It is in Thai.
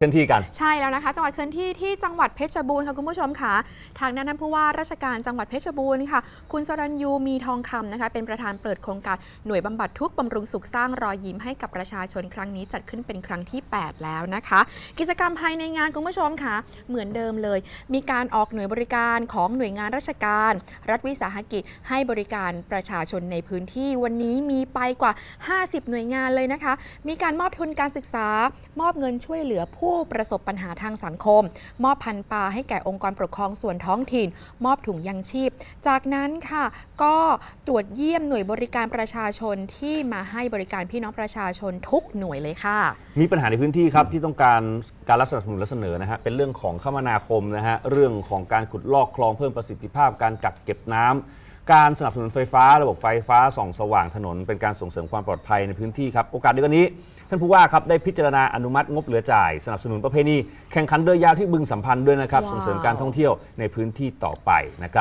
เคลื่อนที่กัน ใช่แล้วนะคะจังหวัดเคลื่อนที่ที่จังหวัดเพชรบูรณ์ค่ะคุณผู้ชมค่ะทางด้านท่านผู้ว่าราชการจังหวัดเพชรบูรณ์ค่ะ คุณสรัญยูมีทองคำนะคะเป็นประธานเปิดโครงการหน่วยบำบัดทุกข์บำรุงสุขสร้างรอยยิ้มให้กับประชาชนครั้งนี้จัดขึ้นเป็นครั้งที่ 8 แล้วนะคะ กิจกรรมภายในงานคุณผู้ชมค่ะ เหมือนเดิมเลย มีการออกหน่วยบริการของหน่วยงานราชการ รัฐวิสาหกิจ ให้บริการประชาชนในพื้นที่วันนี้มีไปกว่า 50 หน่วยงานเลยนะคะ มีการมอบทุนการศึกษา มอบเงินช่วยเหลือผูู้้ประสบปัญหาทางสังคม มอบพันปลาให้แก่องค์กรปกครองส่วนท้องถิ่น มอบถุงยังชีพ จากนั้นค่ะ ก็ตรวจเยี่ยมหน่วยบริการประชาชนที่มาให้บริการพี่น้องประชาชนทุกหน่วยเลยค่ะ มีปัญหาในพื้นที่ครับที่ต้องการการรับสนับสนุนและเสนอนะฮะเป็นเรื่องของคมนาคมนะฮะเรื่องของการขุดลอกคลองเพิ่มประสิทธิภาพการกักเก็บน้ำ การสนับสนุนไฟฟ้า ระบบไฟฟ้าส่องสว่างถนน เป็นการส่งเสริมความปลอดภัยในพื้นที่ครับโอกาสเดียวกันนี้ ท่านผู้ว่าครับได้พิจารณาอนุมัติงบเหลือจ่าย สนับสนุนประเพณีแข่งขันเรือยาวที่บึงสัมพันธ์ด้วยนะครับว้าวส่งเสริมการท่องเที่ยวในพื้นที่ต่อไปนะครับ